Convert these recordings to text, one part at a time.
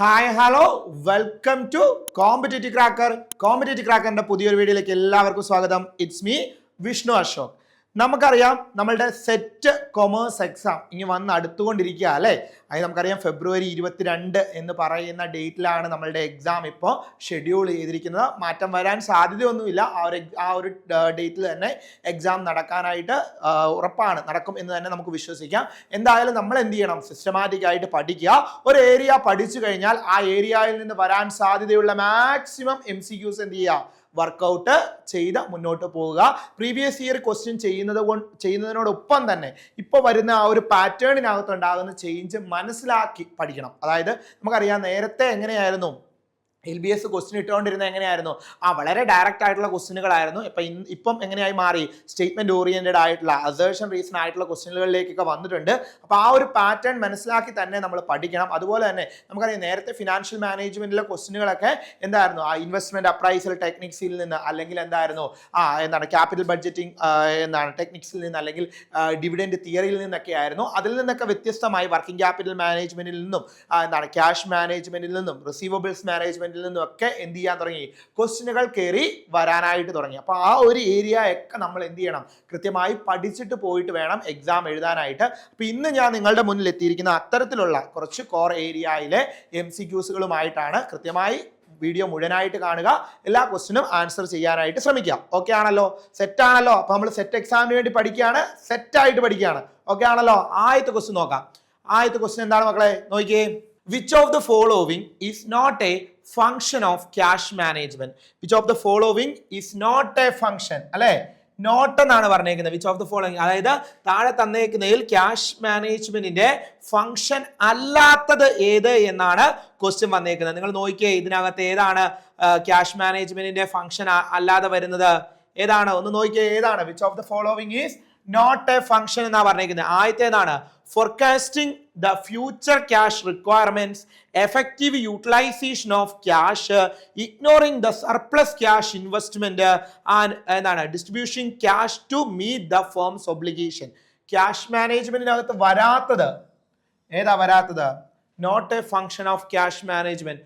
Hi hello welcome to competitive cracker competitive ക്രാക്കറിന്റെ പുതിയൊരു വീഡിയോയിലേക്ക് എല്ലാവർക്കും സ്വാഗതം. ഇറ്റ്സ് മീ വിഷ്ണു അശോക് നമുക്കറിയാം നമ്മളുടെ സെറ്റ് കൊമേഴ്സ് എക്സാം ഇനി വന്ന് അടുത്തുകൊണ്ടിരിക്കുക അല്ലേ? അത് നമുക്കറിയാം ഫെബ്രുവരി ഇരുപത്തിരണ്ട് എന്ന് പറയുന്ന ഡേറ്റിലാണ് നമ്മളുടെ എക്സാം ഇപ്പോൾ ഷെഡ്യൂൾ ചെയ്തിരിക്കുന്നത്. മാറ്റം വരാൻ സാധ്യതയൊന്നുമില്ല. ആ ഒരു ആ ഒരു ഡേറ്റിൽ തന്നെ എക്സാം നടക്കാനായിട്ട് ഉറപ്പാണ്. നടക്കും എന്ന് തന്നെ നമുക്ക് വിശ്വസിക്കാം. എന്തായാലും നമ്മൾ എന്ത് ചെയ്യണം? സിസ്റ്റമാറ്റിക് ആയിട്ട് പഠിക്കുക. ഒരു ഏരിയ പഠിച്ചു കഴിഞ്ഞാൽ ആ ഏരിയയിൽ നിന്ന് വരാൻ സാധ്യതയുള്ള മാക്സിമം എം സി ക്യൂസ് എന്ത് ചെയ്യുക? വർക്കൗട്ട് ചെയ്ത് മുന്നോട്ട് പോവുക. പ്രീവിയസ് ഇയർ ക്വസ്റ്റ്യൻ ചെയ്യുന്നത് കൊണ്ട് ചെയ്യുന്നതിനോടൊപ്പം തന്നെ ഇപ്പോൾ വരുന്ന ആ ഒരു പാറ്റേണിനകത്ത് ഉണ്ടാകുന്ന ചേഞ്ച് മനസ്സിലാക്കി പഠിക്കണം. അതായത് നമുക്കറിയാം നേരത്തെ എങ്ങനെയായിരുന്നു? എൽ ബി എസ് ക്വസ്റ്റ്യൻ ഇട്ടുകൊണ്ടിരുന്നത് എങ്ങനെയായിരുന്നു? ആ വളരെ ഡയറക്റ്റ് ആയിട്ടുള്ള ക്വസ്റ്റ്യനുകളായിരുന്നു ഇപ്പം ഇപ്പം എങ്ങനെയായി മാറി? സ്റ്റേറ്റ്മെന്റ് ഓറിയന്റഡ് ആയിട്ടുള്ള അസേർഷൻ റീസൺ ആയിട്ടുള്ള ക്വസ്റ്റ്യനുകളിലേക്കൊക്കെ വന്നിട്ടുണ്ട്. അപ്പോൾ ആ ഒരു പാറ്റേൺ മനസ്സിലാക്കി തന്നെ നമ്മൾ പഠിക്കണം. അതുപോലെ തന്നെ നമുക്കറിയാം നേരത്തെ ഫിനാൻഷ്യൽ മാനേജ്മെന്റിലെ ക്വസ്റ്റ്യനുകളൊക്കെ എന്തായിരുന്നു? ആ ഇൻവെസ്റ്റ്മെന്റ് അപ്രൈസൽ ടെക്നിക്സിൽ നിന്ന് അല്ലെങ്കിൽ എന്തായിരുന്നു? ആ എന്താണ് ക്യാപിറ്റൽ ബഡ്ജറ്റിംഗ് എന്താണ് ടെക്നിക്സിൽ നിന്ന് അല്ലെങ്കിൽ ഡിവിഡൻഡ് തിയറിയിൽ നിന്നൊക്കെ ആയിരുന്നു. അതിൽ നിന്നൊക്കെ വ്യത്യസ്തമായി വർക്കിംഗ് ക്യാപിറ്റൽ മാനേജ്മെന്റിൽ നിന്നും എന്താണ് ക്യാഷ് മാനേജ്മെന്റിൽ നിന്നും റിസീവബിൾസ് മാനേജ്മെന്റിൽ നിന്നും നിന്നൊക്കെ എന്ത് ചെയ്യാൻ തുടങ്ങി? ക്വസ്റ്റിനുകൾ കയറി വരാനായിട്ട് തുടങ്ങി. അപ്പോൾ ആ ഒരു ഏരിയ ഒക്കെ നമ്മൾ എന്ത് ചെയ്യണം? കൃത്യമായി പഠിച്ചിട്ട് പോയിട്ട് വേണം എക്സാം എഴുതാനായിട്ട്. അപ്പോൾ ഇന്ന് ഞാൻ നിങ്ങളുടെ മുന്നിൽ എത്തിയിരിക്കുന്ന അത്തരത്തിലുള്ള കുറച്ച് കോർ ഏരിയയിലെ എം സി ക്യൂസുകളുമായിട്ടാണ് കൃത്യമായി വീഡിയോ മുഴുവനായിട്ട് കാണുക. എല്ലാ ക്വസ്റ്റിനും ആൻസർ ചെയ്യാനായിട്ട് ശ്രമിക്കുക. ഓക്കെ ആണല്ലോ? സെറ്റ് ആണല്ലോ? അപ്പോൾ നമ്മൾ സെറ്റ് എക്സാമിന് വേണ്ടി പഠിക്കുകയാണ്. സെറ്റ് ആയിട്ട് പഠിക്കുകയാണ്. ഓക്കെ ആണല്ലോ? ആദ്യത്തെ ക്വസ്റ്റ്യൻ നോക്കാം. ആദ്യത്തെ ക്വസ്റ്റ്യൻ എന്താണ് മക്കളെ? നോക്കിയേ. Which of the following is not a function of cash management which of the following is not a function അല്ലെ? നോട്ട് എന്നാണ് പറഞ്ഞേക്കുന്നത്. വിച്ച് ഓഫ് ദ ഫോളോവിങ് അതായത് താഴെ തന്നേക്കുന്നതിൽ ക്യാഷ് മാനേജ്മെന്റിന്റെ ഫങ്ഷൻ അല്ലാത്തത് ഏത് എന്നാണ് ക്വസ്റ്റ്യൻ വന്നേക്കുന്നത്. നിങ്ങൾ നോക്കിയേ ഇതിനകത്ത് ഏതാണ് ക്യാഷ് മാനേജ്മെന്റിന്റെ ഫങ്ഷൻ അല്ലാതെ വരുന്നത്? ഏതാണ്? ഒന്ന് നോക്കിയേ ഏതാണ്? Which of the following is not a function എന്നാണ് പറഞ്ഞിരിക്കുന്നത് ആദ്യത്തെ ഏതാണ്? Forecasting the future cash requirements effective utilisation of cash ignoring the surplus cash investment and എന്താണ്? Distribution cash to meet the firm's obligation cash മാനേജ്മെന്റിനകത്ത് വരാത്തത് ഏതാ വരാത്തത്? Not a function of cash management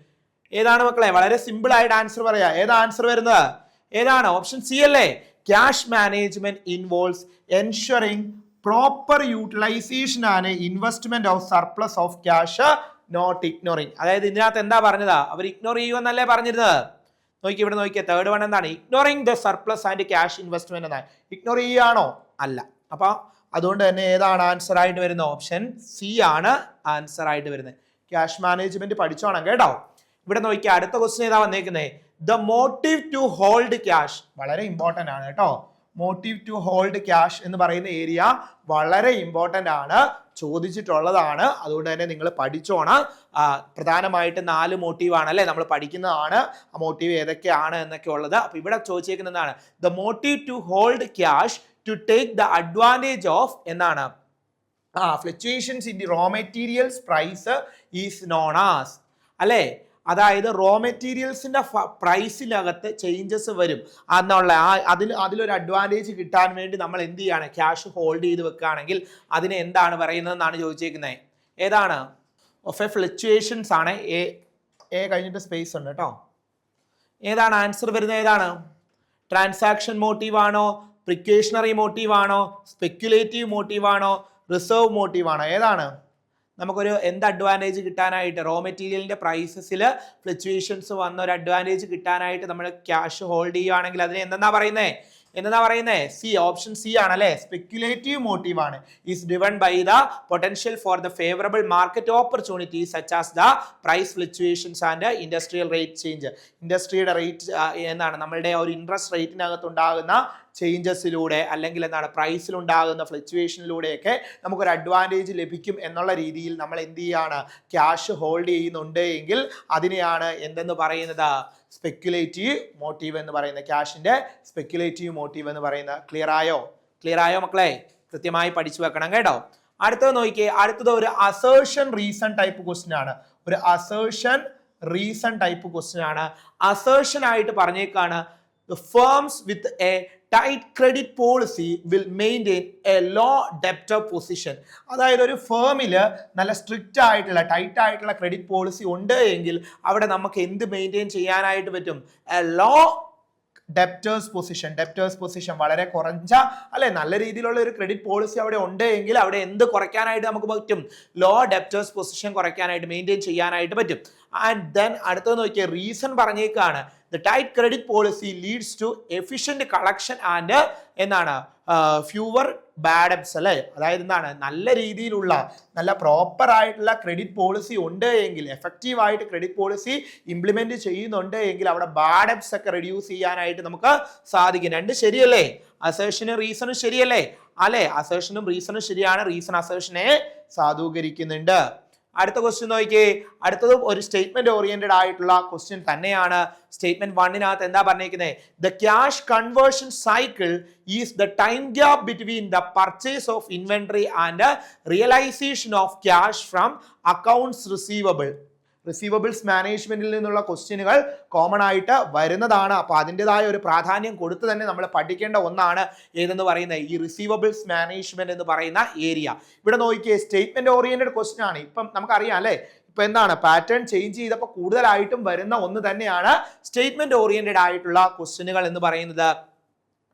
ഏതാണ് മക്കളെ? വളരെ സിമ്പിൾ ആയിട്ട് ആൻസർ പറയാ. ഏതാ ആൻസർ വരുന്നത്? ഏതാണ്? ഓപ്ഷൻ സി അല്ലേ? Cash management involves ensuring proper utilisation ആണ് investment of surplus of cash not ignoring അതായത് ഇതിനകത്ത് എന്താ പറഞ്ഞതാ? അവർ ഇഗ്നോർ ചെയ്യുമെന്നല്ലേ പറഞ്ഞിരുന്നത്? നോക്കി ഇവിടെ നോക്കിയ തേർഡ് വൺ എന്താണ്? Ignoring the surplus and cash investment എന്നാണ്. ഇഗ്നോർ ചെയ്യുകയാണോ? അല്ല. അപ്പൊ അതുകൊണ്ട് തന്നെ ഏതാണ് ആൻസർ ആയിട്ട് വരുന്ന ഓപ്ഷൻ സി ആണ് ആൻസർ ആയിട്ട് വരുന്നത്. ക്യാഷ് മാനേജ്മെന്റ് പഠിച്ചോണം കേട്ടോ. ഇവിടെ നോക്കിയാൽ അടുത്ത ക്വസ്റ്റ്യൻ ഏതാ വന്നേക്കുന്നത് the motive to hold cash. വളരെ ഇമ്പോർട്ടന്റ് ആണ് കേട്ടോ. മോട്ടീവ് ടു ഹോൾഡ് ക്യാഷ് എന്ന് പറയുന്ന ഏരിയ വളരെ ഇമ്പോർട്ടന്റ് ആണ്. ചോദിച്ചിട്ടുള്ളതാണ്. അതുകൊണ്ട് തന്നെ നിങ്ങൾ പഠിച്ചോണം. പ്രധാനമായിട്ട് നാല് മോട്ടീവ് ആണ് അല്ലേ? നമ്മൾ പഠിക്കുന്നതാണ്. ആ മോട്ടീവ് ഏതൊക്കെയാണ് എന്നൊക്കെ ഉള്ളത്. അപ്പോൾ ഇവിടെ ചോദിച്ചേക്കുന്നതാണ് the motive to hold cash to take the advantage of എന്നാണ്. ആ fluctuations in the raw materials price is known as അല്ലേ? അതായത് റോ മെറ്റീരിയൽസിന്റെ പ്രൈസിനകത്ത് ചേഞ്ചസ് വരും. എന്നുള്ള ആ അതിൽ അതിലൊരു അഡ്വാന്റേജ് കിട്ടാൻ വേണ്ടി നമ്മൾ എന്ത് ചെയ്യാണ്? ക്യാഷ് ഹോൾഡ് ചെയ്ത് വെക്കുകയാണെങ്കിൽ അതിനെ എന്താണ് പറയുന്നതെന്നാണ് ചോദിച്ചേക്കുന്നത് ഏതാണ്? ഓഫ് എ ഫ്ലക്ച്വേഷൻസ് ആണ്. എ എ കഴിഞ്ഞിട്ട് സ്പേസ് ഉണ്ട് കേട്ടോ. ഏതാണ് ആൻസർ വരുന്നത്? ഏതാണ്? ട്രാൻസാക്ഷൻ മോട്ടീവാണോ പ്രിക്വേഷണറി മോട്ടീവ് ആണോ? സ്പെക്യുലേറ്റീവ് മോട്ടീവ് ആണോ? റിസർവ് മോട്ടീവാണോ ഏതാണ്? നമുക്കൊരു എന്ത് അഡ്വാന്റേജ് കിട്ടാനായിട്ട്? റോ മെറ്റീരിയലിന്റെ പ്രൈസസിൽ ഫ്ലക്ച്വേഷൻസ് വന്ന ഒരു അഡ്വാന്റേജ് കിട്ടാനായിട്ട് നമ്മൾ ക്യാഷ് ഹോൾഡ് ചെയ്യുകയാണെങ്കിൽ അതിന് എന്താ പറയുന്നത് എന്താ പറയുന്നത് സി ഓപ്ഷൻ സി ആണ് അല്ലെ സ്പെക്യുലേറ്റീവ് മോട്ടീവ് ആണ് is driven by the potential for the favourable market opportunities such as the price fluctuations and industrial rate change ഇൻഡസ്ട്രിയുടെ rate എന്താണ്? നമ്മളുടെ ഒരു ഇൻട്രസ്റ്റ് റേറ്റിനകത്ത് ഉണ്ടാകുന്ന ചേഞ്ചസിലൂടെ അല്ലെങ്കിൽ എന്താണ് പ്രൈസിലുണ്ടാകുന്ന ഫ്ലക്ച്വേഷനിലൂടെയൊക്കെ നമുക്കൊരു അഡ്വാന്റേജ് ലഭിക്കും എന്നുള്ള രീതിയിൽ നമ്മൾ എന്ത് ചെയ്യാണ് ക്യാഷ് ഹോൾഡ് ചെയ്യുന്നുണ്ട് എങ്കിൽ അതിനെയാണ് എന്തെന്ന് പറയുന്നത് സ്പെക്യുലേറ്റീവ് മോട്ടീവ് എന്ന് പറയുന്ന ക്യാഷിന്റെ സ്പെക്യുലേറ്റീവ് മോട്ടീവ് എന്ന് പറയുന്നത്. ക്ലിയർ ആയോ? ക്ലിയർ ആയോ മക്കളെ? കൃത്യമായി പഠിച്ചു വെക്കണം കേട്ടോ. അടുത്തത് നോക്കിയേ. അടുത്തത് ഒരു അസേർഷൻ റീസൺ ടൈപ്പ് ക്വസ്റ്റ്യൻ ആണ്. ഒരു അസേർഷൻ റീസൺ ടൈപ്പ് ക്വസ്റ്റ്യൻ ആണ്. അസേർഷൻ ആയിട്ട് പറഞ്ഞേക്കാണ്. The firms with a tight credit policy will maintain a low debtor position അതായത് ഒരു ഫേമിൽ നല്ല സ്ട്രിക്റ്റ് ആയിട്ടുള്ള ടൈറ്റ് ആയിട്ടുള്ള ക്രെഡിറ്റ് പോളിസി ഉണ്ട് എങ്കിൽ അവിടെ നമുക്ക് എന്ത് മെയിന്റെയിൻ ചെയ്യാനായിട്ട് പറ്റും? A low debtors position debtors position വളരെ കുറഞ്ഞ അല്ലെ നല്ല രീതിയിലുള്ള ഒരു ക്രെഡിറ്റ് പോളിസി അവിടെ ഉണ്ട് എങ്കിൽ അവിടെ എന്ത് കുറയ്ക്കാനായിട്ട് നമുക്ക് പറ്റും? ലോ ഡെപ്റ്റേഴ്സ് പൊസിഷൻ കുറയ്ക്കാനായിട്ട് മെയിന്റെയിൻ ചെയ്യാനായിട്ട് പറ്റും. ആൻഡ് ദെൻ അടുത്തത് നോക്കിയ reason പറഞ്ഞേക്കാണ്. The tight credit policy leads to efficient collection and എന്താണ് ഫ്യൂവർ ബാഡ് എപ്സ് അല്ലേ? അതായത് എന്താണ് നല്ല രീതിയിലുള്ള നല്ല പ്രോപ്പർ ആയിട്ടുള്ള ക്രെഡിറ്റ് പോളിസി ഉണ്ട് എങ്കിൽ എഫക്റ്റീവ് ആയിട്ട് ക്രെഡിറ്റ് പോളിസി ഇംപ്ലിമെന്റ് ചെയ്യുന്നുണ്ട് എങ്കിൽ അവിടെ ബാഡ് എപ്സ് ഒക്കെ റെഡ്യൂസ് ചെയ്യാനായിട്ട് നമുക്ക് സാധിക്കും. രണ്ട് ശരിയല്ലേ? അസേഷനും റീസണും ശരിയല്ലേ? അല്ലെ? അസേഷനും റീസണും ശരിയാണ്. റീസൺ അസേഷനെ സാധൂകരിക്കുന്നുണ്ട്. അടുത്ത ക്വസ്റ്റ്യൻ നോക്കിയേ. അടുത്തത് ഒരു സ്റ്റേറ്റ്മെന്റ് ഓറിയന്റഡ് ആയിട്ടുള്ള ക്വസ്റ്റ്യൻ തന്നെയാണ്. സ്റ്റേറ്റ്മെന്റ് വണ്ണിനകത്ത് എന്താ പറഞ്ഞിരിക്കുന്നത് the cash conversion cycle is the time gap between the purchase of inventory and realisation of cash from accounts receivable receivables മാനേജ്മെന്റിൽ നിന്നുള്ള ക്വസ്റ്റ്യനുകൾ കോമൺ ആയിട്ട് വരുന്നതാണ്. അപ്പോൾ അതിന്റെതായ ഒരു പ്രാധാന്യം കൊടുത്ത് തന്നെ നമ്മൾ പഠിക്കേണ്ട ഒന്നാണ് ഏതെന്ന് പറയുന്നത്? ഈ റിസീവബിൾസ് മാനേജ്മെന്റ് എന്ന് പറയുന്ന ഏരിയ ഇവിടെ നോക്കിയേ സ്റ്റേറ്റ്മെന്റ് ഓറിയന്റഡ് ക്വസ്റ്റ്യൻ ആണ്. ഇപ്പം നമുക്കറിയാം അല്ലേ? ഇപ്പൊ എന്താണ്? പാറ്റേൺ ചേഞ്ച് ചെയ്തപ്പോൾ കൂടുതലായിട്ടും വരുന്ന ഒന്ന് തന്നെയാണ് സ്റ്റേറ്റ്മെന്റ് ഓറിയന്റഡ് ആയിട്ടുള്ള ക്വസ്റ്റ്യനുകൾ എന്ന് പറയുന്നത്.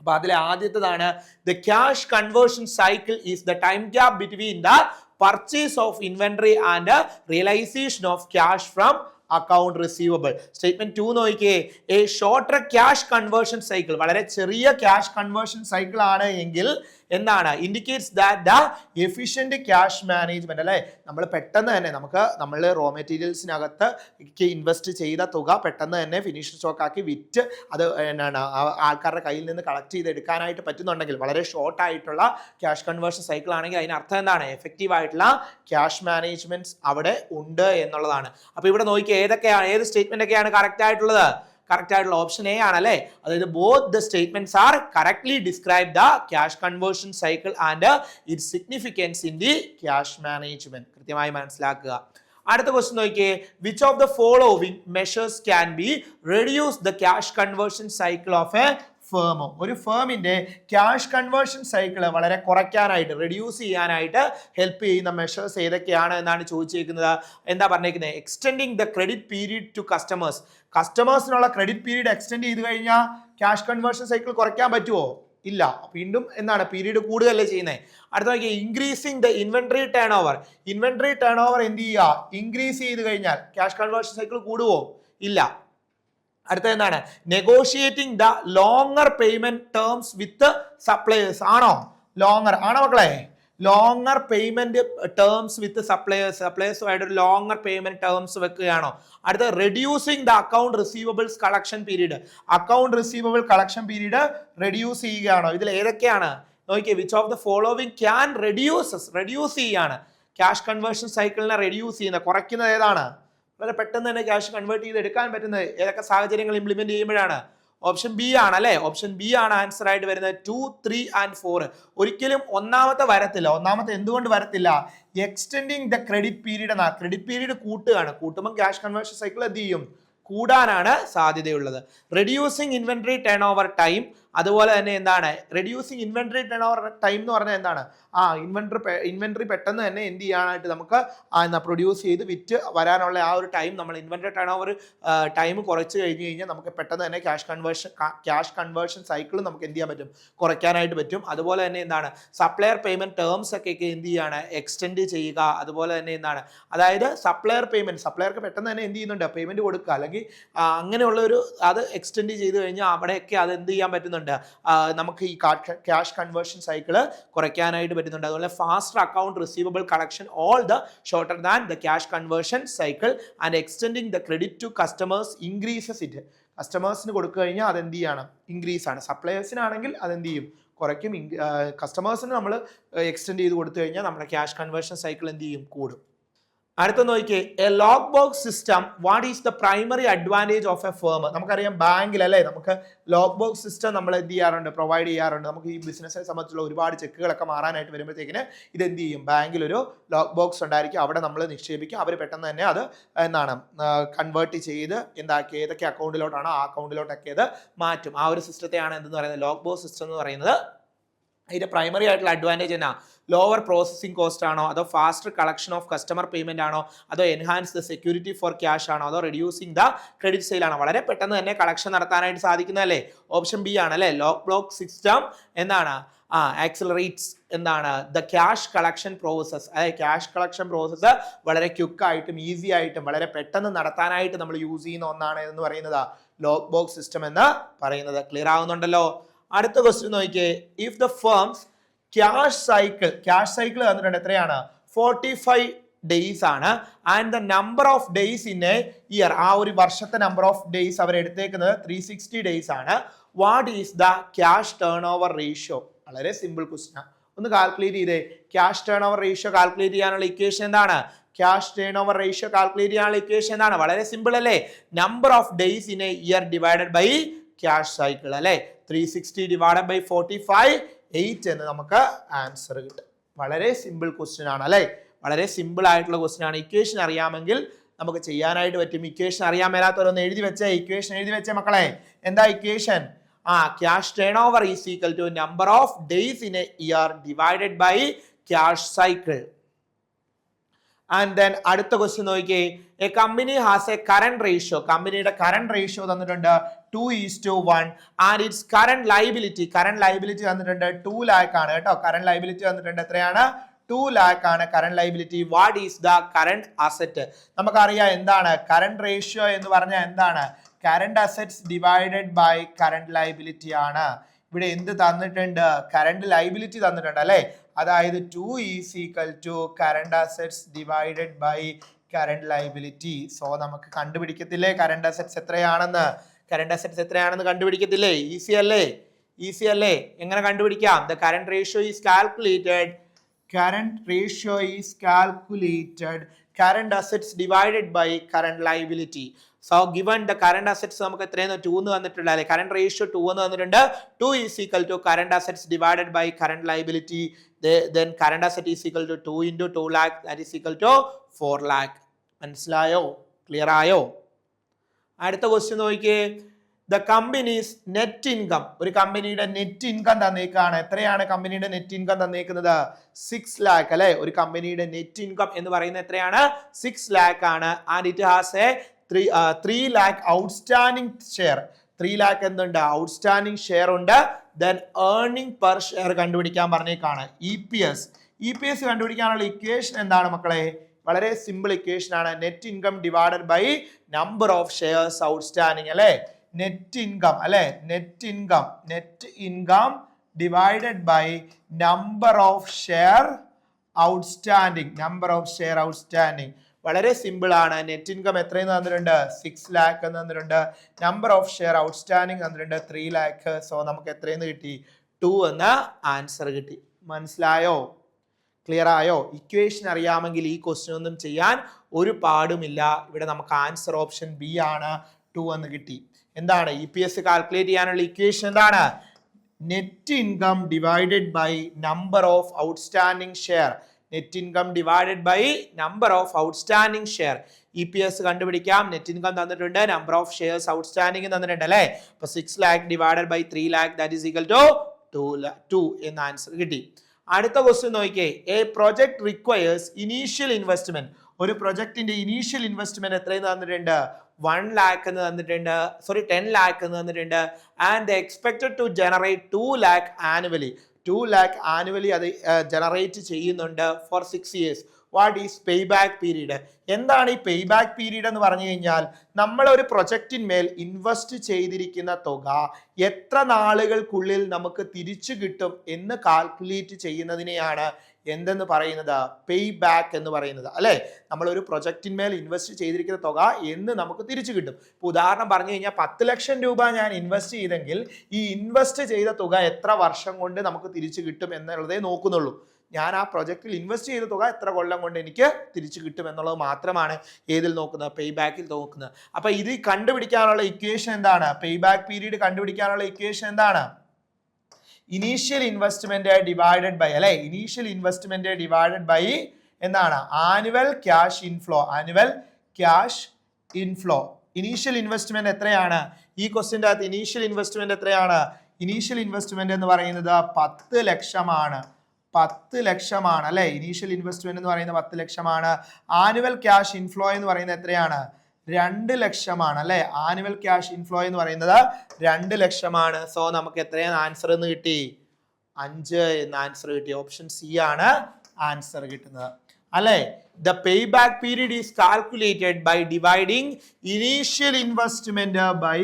അപ്പൊ അതിലെ ആദ്യത്തേതാണ് the cash conversion cycle is the time gap between the purchase of inventory and realisation of cash from account receivable statement two നോക്കിയേ ഷോർട്ടർ ക്യാഷ് കൺവേർഷൻ സൈക്കിൾ വളരെ ചെറിയ ക്യാഷ് കൺവേർഷൻ സൈക്കിൾ ആണ് എങ്കിൽ എന്താണ്? Indicates that the efficient cash management അല്ലേ? നമ്മൾ പെട്ടെന്ന് തന്നെ നമുക്ക് നമ്മൾ റോ മെറ്റീരിയൽസിനകത്ത് ഇൻവെസ്റ്റ് ചെയ്ത തുക പെട്ടെന്ന് തന്നെ ഫിനിഷ് സ്റ്റോക്കാക്കി വിറ്റ് അത് എന്താണ്? ആൾക്കാരുടെ കയ്യിൽ നിന്ന് കളക്ട് ചെയ്ത് എടുക്കാനായിട്ട് പറ്റുന്നുണ്ടെങ്കിൽ വളരെ ഷോർട്ട് ആയിട്ടുള്ള ക്യാഷ് കൺവേർഷൻ സൈക്കിൾ ആണെങ്കിൽ അതിനർത്ഥം എന്താണ്? എഫക്റ്റീവ് ആയിട്ടുള്ള ക്യാഷ് മാനേജ്മെന്റ്സ് അവിടെ ഉണ്ട് എന്നുള്ളതാണ്. അപ്പോൾ ഇവിടെ നോക്കി ഏതൊക്കെയാണ് ഏത് സ്റ്റേറ്റ്മെന്റ് ഒക്കെയാണ് കറക്റ്റ് ആയിട്ടുള്ളത്? കറക്റ്റ് ആയിട്ടുള്ള ഓപ്ഷൻ എ ആണ് അല്ലേ അതായത് both the statements are correctly describe the cash conversion cycle and it significance in the cash management കൃത്യമായി മനസ്സിലാക്കുക. അടുത്ത ക്വസ്റ്റ്യൻ നോക്കിയേ. Which of the following measures can be reduce the cash conversion cycle of a ഫേമോ ഒരു ഫേമിന്റെ cash conversion cycle വളരെ കുറയ്ക്കാനായിട്ട് reduce ചെയ്യാനായിട്ട് help ചെയ്യുന്ന മെഷേഴ്സ് ഏതൊക്കെയാണ് എന്നാണ് ചോദിച്ചിരിക്കുന്നത് എന്താ പറഞ്ഞിരിക്കുന്നത് extending the credit period to customers കസ്റ്റമേഴ്സിനുള്ള credit period extend ചെയ്ത് കഴിഞ്ഞാൽ ക്യാഷ് കൺവേർഷൻ സൈക്കിൾ കുറയ്ക്കാൻ പറ്റുമോ ഇല്ല. വീണ്ടും എന്താണ്? പീരീഡ് കൂടുതലല്ലേ ചെയ്യുന്നത് അടുത്ത നോക്കി increasing the inventory turnover inventory turnover എന്ത് ചെയ്യുക? ഇൻക്രീസ് ചെയ്ത് കഴിഞ്ഞാൽ ക്യാഷ് കൺവേർഷൻ സൈക്കിൾ കൂടുവോ? ഇല്ല. അടുത്ത എന്താണ് negotiating the longer payment terms with suppliers ആണോ? ലോങ്ങർ ആണോ മക്കളെ? Longer payment terms with suppliers സപ്ലയേഴ്സുമായിട്ട് ഒരു ലോങ്ങർ പേയ്മെന്റ് ടേംസ് വെക്കുകയാണോ? അടുത്ത reducing the account receivables collection period account receivable collection period reduce ചെയ്യുകയാണോ? ഇതിൽ ഏതൊക്കെയാണ്? നോക്കിയേ which of the following can reduces reduce ചെയ്യാണ്. ക്യാഷ് കൺവേർഷൻ സൈക്കിളിനെ റെഡ്യൂസ് ചെയ്യുന്ന കുറയ്ക്കുന്നത് ഏതാണ്? വളരെ പെട്ടെന്ന് തന്നെ ക്യാഷ് കൺവേർട്ട് ചെയ്ത് എടുക്കാൻ പറ്റുന്നത് ഏതൊക്കെ സാഹചര്യങ്ങൾ ഇംപ്ലിമെന്റ് ചെയ്യുമ്പോഴാണ്? ഓപ്ഷൻ ബി ആണ് അല്ലെ? ഓപ്ഷൻ ബി ആണ് ആൻസർ ആയിട്ട് വരുന്നത് ടു ത്രീ ആൻഡ് ഫോർ ഒരിക്കലും ഒന്നാമത്തെ വരത്തില്ല. ഒന്നാമത്തെ എന്തുകൊണ്ട് വരത്തില്ല? എക്സ്റ്റെൻഡിങ് ദ ക്രെഡിറ്റ് പീരീഡ് എന്നാ. ക്രെഡിറ്റ് പീരീഡ് കൂട്ടുകയാണ്. കൂട്ടുമ്പോൾ ക്യാഷ് കൺവേർഷൻ സൈക്കിൾ എന്ത് ചെയ്യും? കൂടാനാണ് സാധ്യതയുള്ളത്. Reducing inventory turn over time അതുപോലെ തന്നെ എന്താണ്? Reducing inventory turn over time എന്ന് പറഞ്ഞാൽ എന്താണ്? ആ ഇൻവെൻട്രി ഇൻവെൻട്രി പെട്ടെന്ന് തന്നെ എന്ത് ചെയ്യാനായിട്ട് നമുക്ക് ആ എന്നാ പ്രൊഡ്യൂസ് ചെയ്ത് വിറ്റ് വരാനുള്ള ആ ഒരു ടൈം നമ്മൾ ഇൻവെൻട്രി ടേൺ ഓവർ ടൈം കുറച്ച് കഴിഞ്ഞ് കഴിഞ്ഞാൽ നമുക്ക് പെട്ടെന്ന് തന്നെ ക്യാഷ് കൺവേർഷൻ ക്യാഷ് കൺവേർഷൻ സൈക്കിളും നമുക്ക് എന്ത് ചെയ്യാൻ പറ്റും? കുറയ്ക്കാനായിട്ട് പറ്റും. അതുപോലെ തന്നെ എന്താണ്? സപ്ലയർ പേയ്മെന്റ് ടേംസ് ഒക്കെ എന്ത് ചെയ്യാണ്? എക്സ്റ്റെൻഡ് ചെയ്യുക. അതുപോലെ തന്നെ എന്താണ്? അതായത് സപ്ലയർ പേയ്മെന്റ് സപ്ലയർക്ക് പെട്ടെന്ന് തന്നെ എന്ത് ചെയ്യുന്നുണ്ട്? പേയ്മെന്റ് കൊടുക്കുക. അല്ലെങ്കിൽ അങ്ങനെയുള്ളൊരു അത് എക്സ്റ്റെൻഡ് ചെയ്ത് കഴിഞ്ഞാൽ അവിടെയൊക്കെ അത് എന്ത് ചെയ്യാൻ പറ്റുന്നുണ്ട്? ആ, നമുക്ക് ഈ ക്യാഷ് കൺവേർഷൻ സൈക്കിൾ കുറയ്ക്കാനായിട്ട് പറ്റുന്നുണ്ട്. അതുപോലെ faster account receivable collection all the shorter than the cash conversion cycle and extending the credit to customers increases it കസ്റ്റമേഴ്സിന് കൊടുക്കുക കഴിഞ്ഞാൽ അതെന്ത് ചെയ്യണം? ഇൻക്രീസ് ആണ്. സപ്ലയേഴ്സിനാണെങ്കിൽ അതെന്ത് ചെയ്യും? കുറയ്ക്കും. കസ്റ്റമേഴ്സിന് നമ്മൾ എക്സ്റ്റെൻഡ് ചെയ്ത് കൊടുത്തു കഴിഞ്ഞാൽ നമ്മുടെ ക്യാഷ് കൺവേർഷൻ സൈക്കിൾ എന്ത് ചെയ്യും? കൂടും. അടുത്ത നോക്കിയേ a lock box system what is the primary advantage of a firm നമുക്കറിയാം ബാങ്കിൽ അല്ലേ നമുക്ക് ലോക്ക് ബോക്സ് സിസ്റ്റം നമ്മൾ എന്ത് ചെയ്യാറുണ്ട് പ്രൊവൈഡ് ചെയ്യാറുണ്ട്. നമുക്ക് ഈ ബിസിനസ്സിനെ സംബന്ധിച്ചുള്ള ഒരുപാട് ചെക്കുകളൊക്കെ മാറാനായിട്ട് വരുമ്പോഴത്തേക്കിന് ഇത് എന്ത് ചെയ്യും? ബാങ്കിൽ ഒരു ലോക്ക് ബോക്സ് ഉണ്ടായിരിക്കും. അവിടെ നമ്മൾ നിക്ഷേപിക്കും. അവർ പെട്ടെന്ന് തന്നെ അത് എന്താണ് കൺവേർട്ട് ചെയ്ത് എന്താക്കി ഏതൊക്കെ അക്കൗണ്ടിലോട്ടാണോ ആ അക്കൗണ്ടിലോട്ടൊക്കെ അത് മാറ്റും. ആ ഒരു സിസ്റ്റത്തെയാണ് എന്തെന്ന് പറയുന്നത്? ലോക്ക് ബോക്സ് സിസ്റ്റം എന്ന് പറയുന്നത് അതിന്റെ പ്രൈമറി ആയിട്ടുള്ള അഡ്വാന്റേജ് എന്നാ? ലോവർ പ്രോസസ്സിംഗ് കോസ്റ്റ് ആണോ? അതോ faster collection of customer payment ആണോ? അതോ enhance the security for cash ആണോ? അതോ റെഡ്യൂസിങ് ദ ക്രെഡിറ്റ് സെയിൽ ആണോ? വളരെ പെട്ടെന്ന് തന്നെ കളക്ഷൻ നടത്താനായിട്ട് സാധിക്കുന്നതല്ലേ? ഓപ്ഷൻ ബി ആണ് അല്ലേ? ലോക്ക് ബ്ലോക്ക് സിസ്റ്റം എന്താണ് ആ ആക്സിലറേറ്റ്സ് എന്താണ് ദ ക്യാഷ് കളക്ഷൻ പ്രോസസ്സ് അതായത് ക്യാഷ് കളക്ഷൻ പ്രോസസ്സ് വളരെ ക്യുക്കായിട്ടും ഈസി ആയിട്ടും വളരെ പെട്ടെന്ന് നടത്താനായിട്ട് നമ്മൾ യൂസ് ചെയ്യുന്ന ഒന്നാണ് എന്ന് പറയുന്നത് ലോക്ക് ബോക്സ് സിസ്റ്റം എന്ന് പറയുന്നത്. ക്ലിയർ ആവുന്നുണ്ടല്ലോ? അടുത്ത ക്വസ്റ്റ്യൻ നോക്കിയേ if the firm's cash cycle cash cycle തന്നിട്ടുണ്ട് എത്രയാണ്? ഫോർട്ടി ഫൈവ് ഡേയ്സ് ആണ്. And the number of days in a year ആ ഒരു വർഷത്തെ നമ്പർ ഓഫ് ഡേയ്സ് അവർ എടുത്തേക്കുന്നത് ത്രീ സിക്സ്റ്റി ഡേയ്സ് ആണ്. What is the cash turnover ratio വളരെ സിമ്പിൾ ക്വസ്റ്റ്യൻ ഒന്ന് കാൽക്കുലേറ്റ് ചെയ്തേ. Cash turn over ratio calculate ചെയ്യാനുള്ള ഇക്വേഷൻ എന്താണ്? Cash turn over ratio calculate ചെയ്യാനുള്ള ഇക്വേഷൻ എന്താണ്? വളരെ സിമ്പിൾ അല്ലേ? Number of days in a year divided by cash cycle അല്ലേ? Three sixty divide by forty five eight എന്ന് നമുക്ക് ആൻസർ കിട്ടും. വളരെ സിമ്പിൾ ക്വസ്റ്റ്യൻ ആണ് അല്ലേ? വളരെ സിമ്പിൾ ആയിട്ടുള്ള ക്വസ്റ്റ്യൻ ആണ്. ഇക്വേഷൻ അറിയാമെങ്കിൽ നമുക്ക് ചെയ്യാനായിട്ട് പറ്റും. ഇക്വേഷൻ അറിയാൻ മേലാത്തവരൊന്ന് എഴുതി വെച്ചേ. ഇക്വേഷൻ എഴുതി വെച്ചേ മക്കളെ. എന്താ ഇക്വേഷൻ ആ cash turnover is equal to number of days in a year divided by cash cycle and then അടുത്ത ക്വസ്റ്റ്യൻ നോക്കിയേ. A company has a current ratio കമ്പനിയുടെ കറണ്ട് റേഷ്യോ തന്നിട്ടുണ്ട് two is to one and its current liability current liability വന്നിട്ടുണ്ട് two lakh ആണ് കേട്ടോ. Current liability വന്നിട്ടുണ്ട് എത്രയാണ്? Two lakh ആണ് current liability what is the current asset നമുക്കറിയാം എന്താണ്? കറണ്ട് റേഷ്യോ എന്ന് പറഞ്ഞാൽ എന്താണ്? Current assets divided by current liability ആണ്. ഇവിടെ എന്ത് തന്നിട്ടുണ്ട്? കറണ്ട് ലൈബിലിറ്റി തന്നിട്ടുണ്ട് അല്ലേ? അതായത് two is equal to current assets divided by current liability so നമുക്ക് കണ്ടുപിടിക്കത്തില്ലേ? കറണ്ട് അസറ്റ്സ് എത്രയാണെന്ന്? കറണ്ട് അസറ്റ്സ് എത്രയാണെന്ന് കണ്ടുപിടിക്കത്തില്ലേ? ഈസി അല്ലേ? ഈസി അല്ലേ? എങ്ങനെ കണ്ടുപിടിക്കാം? The current ratio is calculated current ratio is calculated current assets divided by current liability so given the current assets നമുക്ക് എത്രയെന്ന്? ടു എന്ന് വന്നിട്ടുണ്ട് അല്ലെ? കറണ്ട് റേഷ്യോ ടു എന്ന് വന്നിട്ടുണ്ട്. Two is equal to current assets divided by current liability then current asset is equal to two into two lakh that is equal to four lakh മനസ്സിലായോ? Clear ആയോ? അടുത്ത question നോക്കിയേ. The companies net income ഒരു കമ്പനിയുടെ net income തന്നേക്കാണ്. എത്രയാണ് കമ്പനിയുടെ net income തന്നേക്കുന്നത്? സിക്സ് ലാക്ക് അല്ലെ? ഒരു കമ്പനിയുടെ നെറ്റ് ഇൻകം എന്ന് പറയുന്നത് എത്രയാണ്? സിക്സ് ലാക്ക് ആണ്. And it has a three three lakh outstanding share three lakh എന്തുണ്ട്? ഔട്ട്സ്റ്റാൻഡിങ് ഷെയർ ഉണ്ട്. ദെൻ ഏർണിംഗ് പെർ ഷെയർ കണ്ടുപിടിക്കാൻ പറഞ്ഞേക്കാണ്. E P S E P S കണ്ടുപിടിക്കാനുള്ള ഇക്വേഷൻ എന്താണ് മക്കളെ? വളരെ സിമ്പിൾ ഇക്വേഷൻ ആണ്. Net income divided by number of shares outstanding അല്ലെ? Net income അല്ലെ? Net income net income divided by number of share outstanding number of share outstanding വളരെ simple ആണ്. Net income എത്രയെന്ന് തന്നിട്ടുണ്ട്? സിക്സ് ലാക്ക് എന്ന് തന്നിട്ടുണ്ട്. നമ്പർ ഓഫ് ഷെയർ ഔട്ട്സ്റ്റാൻഡിങ് തന്നിട്ടുണ്ട്. Three lakh so നമുക്ക് എത്രയെന്ന് കിട്ടി? ടു എന്ന ആൻസർ കിട്ടി. മനസ്സിലായോ? ക്ലിയർ ആയോ? ഇക്വേഷൻ അറിയാമെങ്കിൽ ഈ ക്വസ്റ്റ്യൻ ഒന്നും ചെയ്യാൻ ഒരു പാടുമില്ല. ഇവിടെ നമുക്ക് ആൻസർ ഓപ്ഷൻ ബി ആണ്. ടു എന്ന് കിട്ടി. എന്താണ്? ഇ പി എസ് കാൽക്കുലേറ്റ് ചെയ്യാനുള്ള ഇക്വേഷൻ എന്താണ്? Net income divided by number of outstanding share net income divided by number of outstanding share E P S കണ്ടുപിടിക്കാം. നെറ്റ് ഇൻകം തന്നിട്ടുണ്ട്. നമ്പർ ഓഫ് ഷെയർസ് ഔട്ട്സ്റ്റാൻഡിങ് തന്നിട്ടുണ്ട് അല്ലേ? അപ്പൊ six lakh divided by three lakh that is equal to two two എന്ന answer കിട്ടി. അടുത്ത question നോക്കിയേ a project requires initial investment ഒരു പ്രൊജക്ടിന്റെ ഇനീഷ്യൽ ഇൻവെസ്റ്റ്മെന്റ് എത്രയെന്ന് തന്നിട്ടുണ്ട്? വൺ ലാക്ക് എന്ന് തന്നിട്ടുണ്ട്. സോറി ടെൻ ലാക്ക് എന്ന് തന്നിട്ടുണ്ട്. And expected to generate two lakh annually two lakh annually അത് ജനറേറ്റ് ചെയ്യുന്നുണ്ട് for six years what is pay back period എന്താണ് ഈ പേ ബാക്ക് പീരീഡ് എന്ന് പറഞ്ഞു കഴിഞ്ഞാൽ നമ്മൾ ഒരു പ്രൊജക്റ്റിന്മേൽ ഇൻവെസ്റ്റ് ചെയ്തിരിക്കുന്ന തുക എത്ര നാളുകൾക്കുള്ളിൽ നമുക്ക് തിരിച്ചു കിട്ടും എന്ന് കാൽക്കുലേറ്റ് ചെയ്യുന്നതിനെയാണ് എന്തെന്ന് പറയുന്നത്? പേ ബാക്ക് എന്ന് പറയുന്നത്. അല്ലേ? നമ്മൾ ഒരു പ്രൊജക്റ്റിന്മേൽ ഇൻവെസ്റ്റ് ചെയ്തിരിക്കുന്ന തുക എന്ന് നമുക്ക് തിരിച്ചു കിട്ടും. ഇപ്പൊ ഉദാഹരണം പറഞ്ഞു കഴിഞ്ഞാൽ പത്ത് ലക്ഷം രൂപ ഞാൻ ഇൻവെസ്റ്റ് ചെയ്തെങ്കിൽ ഈ ഇൻവെസ്റ്റ് ചെയ്ത തുക എത്ര വർഷം കൊണ്ട് നമുക്ക് തിരിച്ചു കിട്ടും എന്നുള്ളതേ നോക്കുന്നുള്ളൂ. ഞാൻ ആ പ്രൊജക്റ്റിൽ ഇൻവെസ്റ്റ് ചെയ്ത തുക എത്ര കൊല്ലം കൊണ്ട് എനിക്ക് തിരിച്ചു കിട്ടും എന്നുള്ളത് മാത്രമാണ് ഏതിൽ നോക്കുന്നത്? പേ ബാക്കിൽ നോക്കുന്നത്. അപ്പൊ ഇത് കണ്ടുപിടിക്കാനുള്ള ഇക്വേഷൻ എന്താണ്? പേ ബാക്ക് പീരീഡ് കണ്ടുപിടിക്കാനുള്ള ഇക്വേഷൻ എന്താണ്? ഇനീഷ്യൽ ഇൻവെസ്റ്റ്മെന്റ് ഡിവൈഡഡ് ബൈ അല്ലെ? ഇനീഷ്യൽ ഇൻവെസ്റ്റ്മെന്റ് ഡിവൈഡഡ് ബൈ എന്താണ്? Annual cash inflow annual cash inflow initial investment എത്രയാണ്? ഈ ക്വസ്റ്റിന്റെ അകത്ത് ഇനീഷ്യൽ ഇൻവെസ്റ്റ്മെന്റ് എത്രയാണ്? ഇനീഷ്യൽ ഇൻവെസ്റ്റ്മെന്റ് എന്ന് പറയുന്നത് പത്ത് ലക്ഷമാണ്. പത്ത് ലക്ഷമാണ് അല്ലെ? ഇനീഷ്യൽ ഇൻവെസ്റ്റ്മെന്റ് എന്ന് പറയുന്നത് പത്ത് ലക്ഷമാണ്. ആനുവൽ ക്യാഷ് ഇൻഫ്ലോ എന്ന് പറയുന്നത് എത്രയാണ്? രണ്ട് ലക്ഷമാണ് അല്ലെ? ആനുവൽ ക്യാഷ് ഇൻഫ്ലോ എന്ന് പറയുന്നത് രണ്ട് ലക്ഷമാണ്. സോ നമുക്ക് എത്രയാണ് ആൻസർ എന്ന് കിട്ടി? അഞ്ച് എന്ന് ആൻസർ കിട്ടി. ഓപ്ഷൻ സി ആണ് ആൻസർ കിട്ടുന്നത്. അല്ലെ? The pay back period is calculated by dividing initial investment by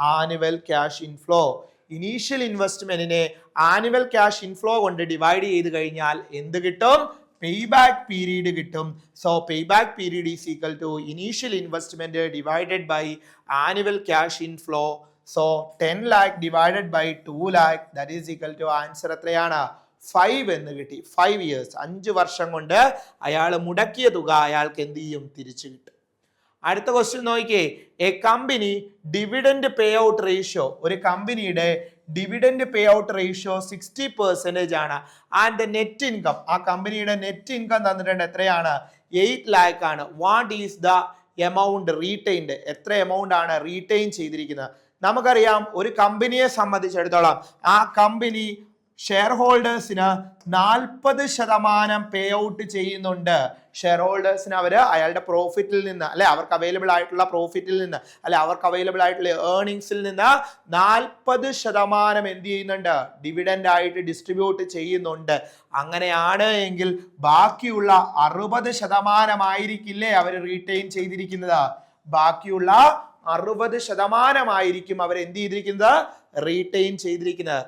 annual cash inflow initial ഇൻവെസ്റ്റ്മെന്റിനെ annual cash inflow കൊണ്ട് ഡിവൈഡ് ചെയ്ത് കഴിഞ്ഞാൽ എന്ത് കിട്ടും? പേ ബാക്ക് പീരീഡ് കിട്ടും. So pay back period is equal to initial investment divided by annual cash inflow so ten lakh divided by two lakh that is equal to answer എത്രയാണ്? Five എന്ന് കിട്ടി. Five years അഞ്ച് വർഷം കൊണ്ട് അയാൾ മുടക്കിയ തുക അയാൾക്ക് എന്ത് ചെയ്യും? തിരിച്ചു കിട്ടും. അടുത്ത ക്വസ്റ്റ്യൻ നോക്കിയേ. A company dividend payout ratio ഒരു കമ്പനിയുടെ dividend payout ratio sixty percentage ആണ് ആൻഡ് നെറ്റ് ഇൻകം ആ കമ്പനിയുടെ നെറ്റ് ഇൻകം തന്നിട്ടുണ്ട് എത്രയാണ്? എയ്റ്റ് ലാക്ക് ആണ്. What is the amount retained എത്ര എമൗണ്ട് ആണ് റീറ്റെയിൻ ചെയ്തിരിക്കുന്നത്? നമുക്കറിയാം ഒരു കമ്പനിയെ സംബന്ധിച്ചിടത്തോളം ആ കമ്പനി ഷെയർ ഹോൾഡേഴ്സിന് നാൽപ്പത് ശതമാനം പേ ഔട്ട് ചെയ്യുന്നുണ്ട്. ഷെയർ ഹോൾഡേഴ്സിന് അവർ അയാളുടെ പ്രോഫിറ്റിൽ നിന്ന് അല്ലെ അവർക്ക് അവൈലബിൾ ആയിട്ടുള്ള പ്രോഫിറ്റിൽ നിന്ന് അല്ലെ അവർക്ക് അവൈലബിൾ ആയിട്ടുള്ള ഏർണിങ്സിൽ നിന്ന് നാൽപ്പത് ശതമാനം എന്ത് ചെയ്യുന്നുണ്ട്? ഡിവിഡൻഡ് ആയിട്ട് ഡിസ്ട്രിബ്യൂട്ട് ചെയ്യുന്നുണ്ട്. അങ്ങനെയാണ് എങ്കിൽ ബാക്കിയുള്ള അറുപത് ശതമാനമായിരിക്കില്ലേ അവർ റീറ്റെയിൻ ചെയ്തിരിക്കുന്നത്? ബാക്കിയുള്ള അറുപത് ശതമാനമായിരിക്കും അവർ എന്ത് ചെയ്തിരിക്കുന്നത്? റീറ്റെയിൻ ചെയ്തിരിക്കുന്നത്.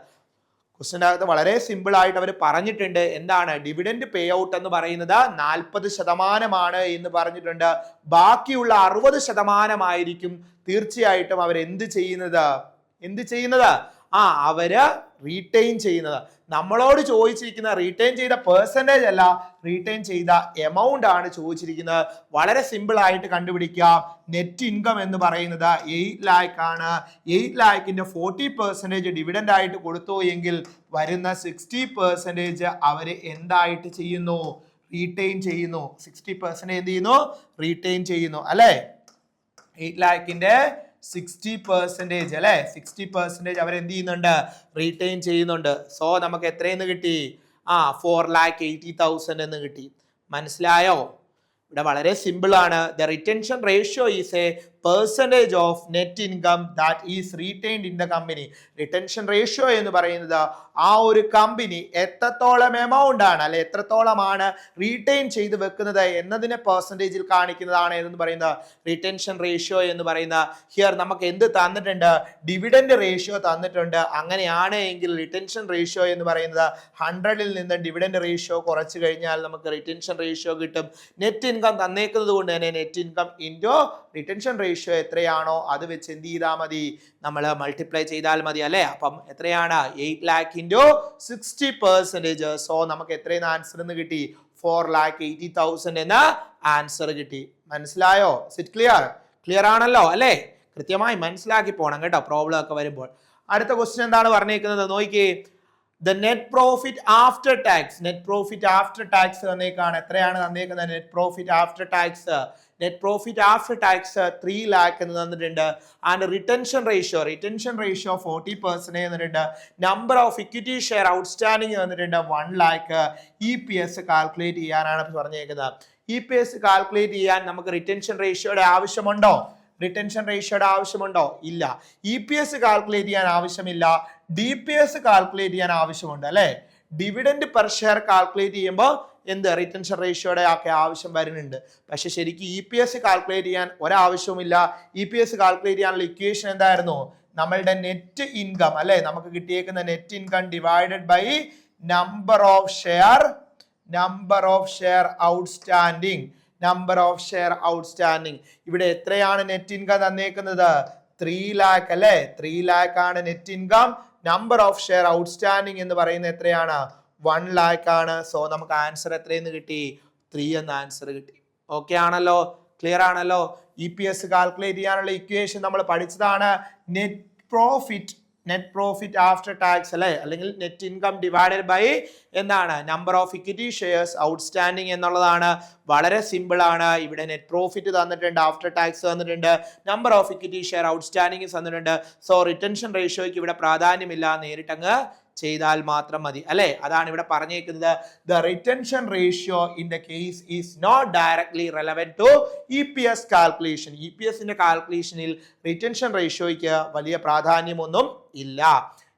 ക്വസ്റ്റിന്റെ അകത്ത് വളരെ സിമ്പിൾ ആയിട്ട് അവർ പറഞ്ഞിട്ടുണ്ട്. എന്താണ്? ഡിവിഡൻഡ് പേ ഔട്ട് എന്ന് പറയുന്നത് നാൽപ്പത് ശതമാനമാണ് എന്ന് പറഞ്ഞിട്ടുണ്ട്. ബാക്കിയുള്ള അറുപത് ശതമാനമായിരിക്കും തീർച്ചയായിട്ടും അവർ എന്ത് ചെയ്യുന്നത്? എന്ത് ചെയ്യുന്നത്? ആ അവർ റീറ്റെയിൻ ചെയ്യുന്നത്. നമ്മളോട് ചോദിച്ചിരിക്കുന്ന റീറ്റെയിൻ ചെയ്ത പേഴ്സന്റേജ് അല്ല റീറ്റെയിൻ ചെയ്ത എമൗണ്ട് ആണ് ചോദിച്ചിരിക്കുന്നത്. വളരെ സിമ്പിൾ ആയിട്ട് കണ്ടുപിടിക്കാം നെറ്റ് ഇൻകം എന്ന് പറയുന്നത് എയ്റ്റ് ലാക്ക് ആണ്. എയ്റ്റ് ലാക്കിന്റെ ഫോർട്ടി പെർസെന്റേജ് ഡിവിഡൻഡ് ആയിട്ട് കൊടുത്തു എങ്കിൽ വരുന്ന സിക്സ്റ്റി പെർസെന്റേജ് അവർ എന്തായിട്ട് ചെയ്യുന്നു? റീറ്റെയിൻ ചെയ്യുന്നു. സിക്സ്റ്റി പെർസെന്റേജ് എന്ത് ചെയ്യുന്നു? റീറ്റെയിൻ ചെയ്യുന്നു. അല്ലേ? എയ്റ്റ് ലാക്കിന്റെ സിക്സ്റ്റി പെർസെന്റേജ് അല്ലേ? സിക്സ്റ്റി പെർസെന്റേജ് അവർ എന്ത് ചെയ്യുന്നുണ്ട്? റീറ്റെയിൻ ചെയ്യുന്നുണ്ട്. സോ നമുക്ക് എത്രയെന്ന് കിട്ടി? ആ ഫോർ ലാക്ക് എയ്റ്റി തൗസൻഡ് എന്ന് കിട്ടി. മനസ്സിലായോ? ഇവിടെ വളരെ സിമ്പിളാണ് the retention ratio is a percentage of net income that is retained in the company retention ratio എന്ന് പറയുന്നത് ആ ഒരു കമ്പനി എത്രത്തോളം എമൗണ്ട് ആണ് അല്ലെ എത്രത്തോളമാണ് റീറ്റെയിൻ ചെയ്ത് വെക്കുന്നത് എന്നതിനെ പെർസെന്റേജിൽ കാണിക്കുന്നതാണ് എന്ന് പറയുന്നത് റിട്ടൻഷൻ റേഷ്യോ എന്ന് പറയുന്ന ഹിയർ നമുക്ക് എന്ത് തന്നിട്ടുണ്ട്? ഡിവിഡൻഡ് റേഷ്യോ തന്നിട്ടുണ്ട്. അങ്ങനെയാണ് എങ്കിൽ റിട്ടൻഷൻ റേഷ്യോ എന്ന് പറയുന്നത് ഹൺഡ്രഡിൽ നിന്ന് ഡിവിഡൻഡ് റേഷ്യോ കുറച്ച് കഴിഞ്ഞാൽ നമുക്ക് റിട്ടൻഷൻ റേഷ്യോ കിട്ടും. നെറ്റ് ഇൻകം തന്നേക്കുന്നത് കൊണ്ട് തന്നെ net income into retention ratio എത്രയാണോ അത് വെച്ച് എന്ത് ചെയ്താൽ മതി? നമ്മൾ മൾട്ടിപ്ലൈ ചെയ്താൽ മതി അല്ലേ? അപ്പം എത്രയാണ്? Eight lakh into sixty percentage so നമുക്ക് എത്രയെന്ന് ആൻസർ എന്ന് കിട്ടി? ഫോർ ലാക്ക് എയ്റ്റി തൗസൻഡ് എന്ന ആൻസർ കിട്ടി. മനസ്സിലായോ? സിറ്റ് ക്ലിയർ ക്ലിയർ ആണല്ലോ അല്ലേ? കൃത്യമായി മനസ്സിലാക്കി പോകണം കേട്ടോ പ്രോബ്ലം ഒക്കെ വരുമ്പോൾ. അടുത്ത ക്വസ്റ്റ്യൻ എന്താണ് പറഞ്ഞേക്കുന്നത്? നോക്കി the net profit after tax net profit after tax തന്നേക്കാണ്. എത്രയാണ് തന്നേക്കുന്നത്? Net profit after tax net profit after tax three lakh എന്ന് തന്നിട്ടുണ്ട്. And retention ratio retention ratio forty percentage തന്നിട്ടുണ്ട്. Number of equity share outstanding തന്നിട്ടുണ്ട്. One lakh E P S calculate ചെയ്യാനാണ് പറഞ്ഞേക്കുന്നത്. E P S calculate ചെയ്യാൻ നമുക്ക് retention റേഷ്യോയുടെ ആവശ്യമുണ്ടോ? Retention റേഷ്യോയുടെ ആവശ്യമുണ്ടോ? ഇല്ല. ഇ പി എസ് കാൽക്കുലേറ്റ് ചെയ്യാൻ ആവശ്യമില്ല. ഡി പി എസ് കാൽക്കുലേറ്റ് ചെയ്യാൻ ആവശ്യമുണ്ട് അല്ലേ? ഡിവിഡൻഡ് പെർ ഷെയർ കാൽക്കുലേറ്റ് ചെയ്യുമ്പോൾ എന്ത് റിട്ടൻഷൻ റേഷ്യോയുടെ ഒക്കെ ആവശ്യം വരുന്നുണ്ട്. പക്ഷെ ശരിക്കും ഇ പി എസ് കാൽക്കുലേറ്റ് ചെയ്യാൻ ഒരാവശ്യവുമില്ല. ഇ പി എസ് കാൽക്കുലേറ്റ് ചെയ്യാനുള്ള ഇക്വേഷൻ എന്തായിരുന്നു? നമ്മളുടെ നെറ്റ് ഇൻകം അല്ലെ? നമുക്ക് കിട്ടിയേക്കുന്ന net income divided by number of share number of share outstanding number of share outstanding ഇവിടെ എത്രയാണ് നെറ്റ് ഇൻകം തന്നേക്കുന്നത്? ത്രീ ലാക്ക് അല്ലെ? ത്രീ ലാക്ക് ആണ് net income number of share outstanding എന്ന് പറയുന്നത് എത്രയാണ്? വൺ ലാക്ക് ആണ്. സോ നമുക്ക് ആൻസർ എത്രയെന്ന് കിട്ടി? ത്രീ എന്ന ആൻസർ കിട്ടി. ഓക്കെ ആണല്ലോ? ക്ലിയർ ആണല്ലോ? ഇ പി എസ് കാൽക്കുലേറ്റ് ചെയ്യാനുള്ള ഇക്വേഷൻ നമ്മൾ പഠിച്ചതാണ്. Net profit net profit after tax അല്ലേ? അല്ലെങ്കിൽ നെറ്റ് ഇൻകം ഡിവൈഡഡ് ബൈ എന്താണ്? Number of equity shares outstanding എന്നുള്ളതാണ്. വളരെ സിമ്പിൾ ആണ്. ഇവിടെ നെറ്റ് പ്രോഫിറ്റ് തന്നിട്ടുണ്ട് ആഫ്റ്റർ ടാക്സ് തന്നിട്ടുണ്ട് number of equity share outstanding തന്നിട്ടുണ്ട്. സോ റിട്ടൻഷൻ റേഷ്യോയ്ക്ക് ഇവിടെ പ്രാധാന്യമില്ല. നേരിട്ടങ്ങ് ചെയ്താൽ മാത്രം മതി. അല്ലെ? അതാണ് ഇവിടെ പറഞ്ഞേക്കുന്നത്. The retention ratio in the case is not directly relevant to E P S calculation E P എസിന്റെ കാൽക്കുലേഷനിൽ റിട്ടൻഷൻ റേഷ്യോയ്ക്ക് വലിയ പ്രാധാന്യമൊന്നും ഇല്ല.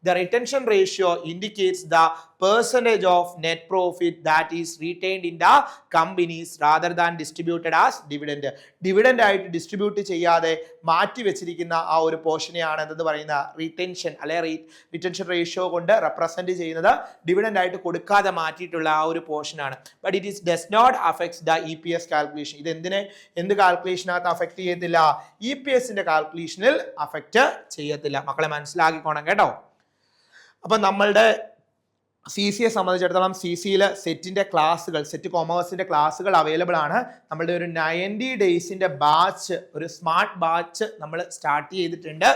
The retention ratio indicates the percentage of net profit that is retained in the companies rather than distributed as dividend. Dividend ആയിട്ട് distribute ചെയ്യാതെ മാറ്റി വെച്ചിരിക്കുന്ന ആ ഒരു പോർഷനെയാണ് എന്തെന്ന് പറയുന്ന റിറ്റൻഷൻ അല്ലെ റിറ്റൻഷൻ റേഷ്യോ കൊണ്ട് റെപ്രസെന്റ് ചെയ്യുന്നത് ഡിവിഡൻഡ് ആയിട്ട് കൊടുക്കാതെ മാറ്റിയിട്ടുള്ള ആ ഒരു പോർഷനാണ് but it is does not affects the E P S calculation ഇത് എന്തിനെ എന്ത് കാൽക്കുലേഷനകത്ത് അഫക്ട് ചെയ്യത്തില്ല? ഇ പി എസിന്റെ കാൽക്കുലേഷനിൽ അഫക്റ്റ് ചെയ്യത്തില്ല. മക്കളെ മനസ്സിലാക്കിക്കോണം കേട്ടോ. അപ്പൊ നമ്മളുടെ സി സിയെ സംബന്ധിച്ചിടത്തോളം സി സിയിൽ സെറ്റിന്റെ ക്ലാസ്സുകൾ സെറ്റ് കൊമേഴ്സിന്റെ ക്ലാസ്സുകൾ അവൈലബിൾ ആണ്. നമ്മളുടെ ഒരു നയന്റി ഡേയ്സിന്റെ ബാച്ച് ഒരു സ്മാർട്ട് ബാച്ച് നമ്മൾ സ്റ്റാർട്ട് ചെയ്തിട്ടുണ്ട്.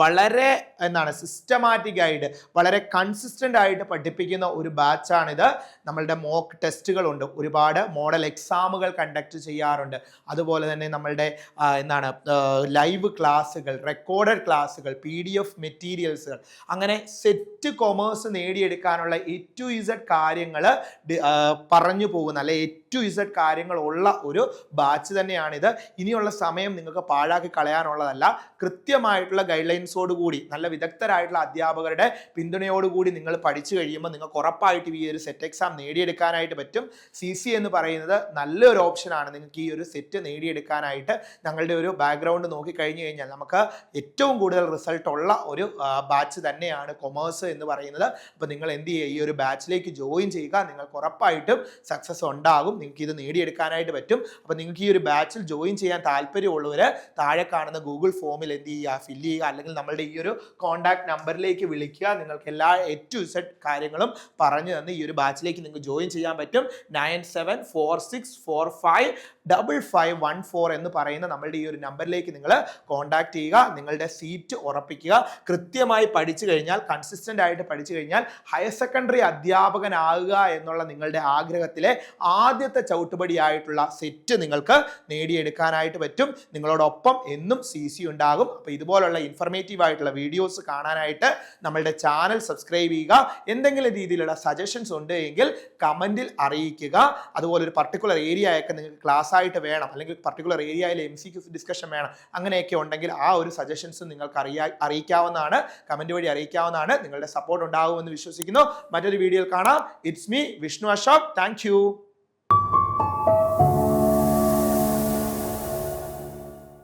വളരെ എന്താണ് സിസ്റ്റമാറ്റിക് ആയിട്ട് വളരെ കൺസിസ്റ്റന്റ് ആയിട്ട് പഠിപ്പിക്കുന്ന ഒരു ബാച്ചാണിത് നമ്മളുടെ മോക്ക് ടെസ്റ്റുകളുണ്ട് ഒരുപാട് മോഡൽ എക്സാമുകൾ കണ്ടക്ട് ചെയ്യാറുണ്ട്. അതുപോലെ തന്നെ നമ്മളുടെ എന്താണ് ലൈവ് ക്ലാസ്സുകൾ റെക്കോർഡഡ് ക്ലാസ്സുകൾ പി ഡി എഫ് മെറ്റീരിയൽസുകൾ അങ്ങനെ സെറ്റ് കൊമേഴ്സ് നേടിയെടുക്കാനുള്ള എ ടു ഇസഡ് കാര്യങ്ങൾ പറഞ്ഞു പോകുന്ന അല്ലെ എ ടു ഇസഡ് കാര്യങ്ങളുള്ള ഒരു ബാച്ച് തന്നെയാണിത്. ഇനിയുള്ള സമയം നിങ്ങൾക്ക് പാഴാക്കി കളയാനുള്ളതല്ല. കൃത്യമായിട്ടുള്ള ഗൈഡ് ലൈൻസോട് കൂടി നല്ല വിദഗ്ധരായിട്ടുള്ള അധ്യാപകരുടെ പിന്തുണയോടുകൂടി നിങ്ങൾ പഠിച്ചു കഴിയുമ്പോൾ നിങ്ങൾക്ക് ഉറപ്പായിട്ട് ഈ ഒരു സെറ്റ് എക്സാം നേടിയെടുക്കാനായിട്ട് പറ്റും. സി സി എന്ന് പറയുന്നത് നല്ലൊരു ഓപ്ഷനാണ് നിങ്ങൾക്ക് ഈ ഒരു സെറ്റ് നേടിയെടുക്കാനായിട്ട്. ഞങ്ങളുടെ ഒരു ബാക്ക്ഗ്രൗണ്ട് നോക്കി കഴിഞ്ഞു കഴിഞ്ഞാൽ നമുക്ക് ഏറ്റവും കൂടുതൽ റിസൾട്ട് ഉള്ള ഒരു ബാച്ച് തന്നെയാണ് കൊമേഴ്സ് എന്ന് പറയുന്നത്. അപ്പോൾ നിങ്ങൾ എന്ത് ചെയ്യുക? ഈ ഒരു ബാച്ചിലേക്ക് ജോയിൻ ചെയ്യുക. നിങ്ങൾക്ക് ഉറപ്പായിട്ടും സക്സസ് ഉണ്ടാകും. നിങ്ങൾക്ക് ഇത് നേടിയെടുക്കാനായിട്ട് പറ്റും. അപ്പോൾ നിങ്ങൾക്ക് ഈ ഒരു ബാച്ചിൽ ജോയിൻ ചെയ്യാൻ താല്പര്യമുള്ളവർ താഴെ കാണുന്ന ഗൂഗിൾ ഫോമിൽ എന്ത് ചെയ്യുക ഫില്ല് ചെയ്യുക അല്ലെങ്കിൽ നമ്മളുടെ ഈ ഒരു കോൺടാക്ട് നമ്പറിലേക്ക് വിളിക്കുക. നിങ്ങൾക്ക് എല്ലാ എ ടു സെഡ് കാര്യങ്ങളും പറഞ്ഞു തന്ന് ഈ ഒരു ബാച്ചിലേക്ക് നിങ്ങൾക്ക് ജോയിൻ ചെയ്യാൻ പറ്റും. Nine seven four six four five double five one four എന്ന് പറയുന്ന നമ്മളുടെ ഈ ഒരു നമ്പറിലേക്ക് നിങ്ങൾ കോൺടാക്ട് ചെയ്യുക. നിങ്ങളുടെ സീറ്റ് ഉറപ്പിക്കുക. കൃത്യമായി പഠിച്ചു കഴിഞ്ഞാൽ കൺസിസ്റ്റന്റ് ആയിട്ട് പഠിച്ചു കഴിഞ്ഞാൽ ഹയർ സെക്കൻഡറി അധ്യാപകനാകുക എന്നുള്ള നിങ്ങളുടെ ആഗ്രഹത്തിലെ ആദ്യത്തെ ചവിട്ടുപടിയായിട്ടുള്ള സെറ്റ് നിങ്ങൾക്ക് നേടിയെടുക്കാനായിട്ട് പറ്റും. നിങ്ങളോടൊപ്പം എന്നും സി സി ഉണ്ടാകും. അപ്പോൾ ഇതുപോലുള്ള ഇൻഫർമേറ്റീവ് ആയിട്ടുള്ള വീഡിയോസ് കാണാനായിട്ട് നമ്മളുടെ ചാനൽ സബ്സ്ക്രൈബ് ചെയ്യുക. എന്തെങ്കിലും രീതിയിലുള്ള സജഷൻസ് ഉണ്ട് എങ്കിൽ കമന്റിൽ അറിയിക്കുക. അതുപോലെ ഒരു പർട്ടിക്കുലർ ഏരിയയൊക്കെ നിങ്ങൾക്ക് ക്ലാസ് ആയിട്ട് വേണം. അല്ലെങ്കിൽ പർട്ടിക്കുലർ ഏരിയയിൽ എം സി ക്യു ഡിസ്കഷൻ വേണം. അങ്ങനെയൊക്കെ ഉണ്ടെങ്കിൽ ആ ഒരു സജഷൻസ് നിങ്ങൾക്ക് അറിയാ അറിയിക്കാവുന്നതാണ്. കമന്റ് വഴി അറിയിക്കാവുന്നതാണ്. നിങ്ങളുടെ സപ്പോർട്ട് ഉണ്ടാകുമെന്ന് വിശ്വസിക്കുന്നു. മറ്റൊരു വീഡിയോയിൽ കാണാം. It's me Vishnu Ashok thank